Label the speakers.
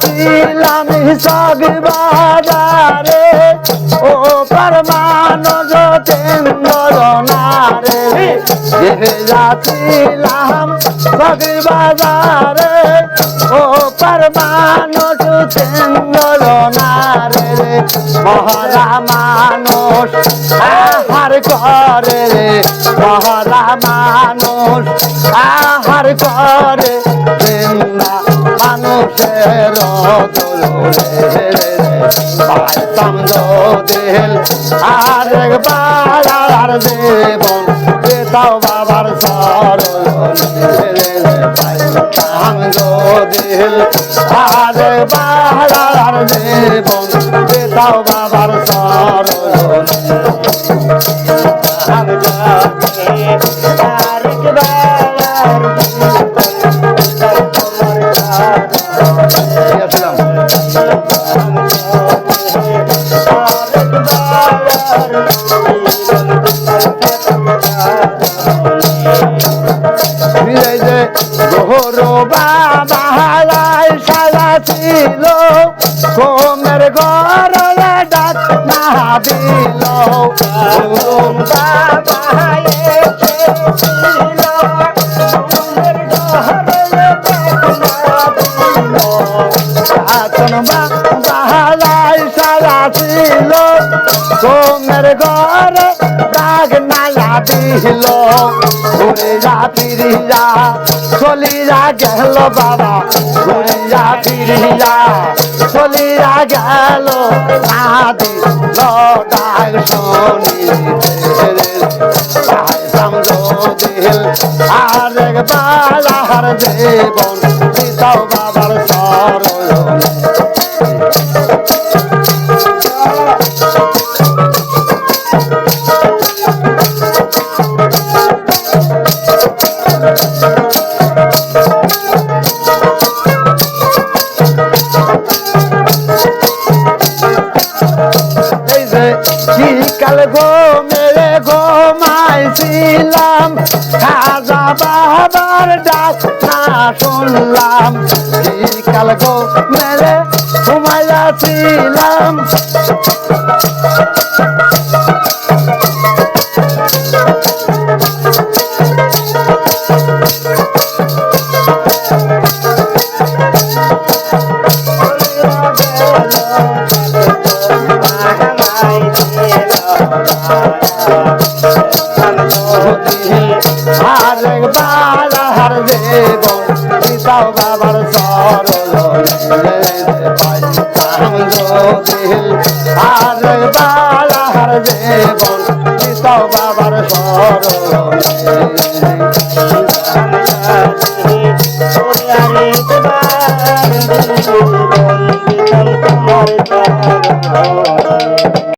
Speaker 1: ছিলাম হিসাব বাজারে। ও পরমানু যতেন্দ্র নারে। যাচ্ছিলাম সব বাজারে, ও পরমানু যতেন্দ্র নারে। মহারা মানুষ আহার করে রে। মহারা মানুষ আহার করে মানুষের পাইতাম আর একবার আর দেবন পেতাও বাবার সরল পাইতাম দিল আর একবার আর বাবার সরল ফিরে যে গোহর বাবা হালাই সাজা ছিল সোমের গরলে ডাক না দিল সাজা ছিল সোমের গরে ডাক না দিল। ঘুরে যা ফিরি যা চলি যা গেল বাবা। ঘুরে যা ফিরি যা চলি যা গেল না দিল ডাক শুনি আর আর দেবন পিতাও বাবার সরল খাজা বাবার ডাক শুনলাম। শীতকাল গো মেরে ঘুমাইয়াছিলাম। আরেক বার হার দেব, পিতাও বাবার সরল পাইতাম দিল আরেক বার হার দেব, পিতাও বাবার সরল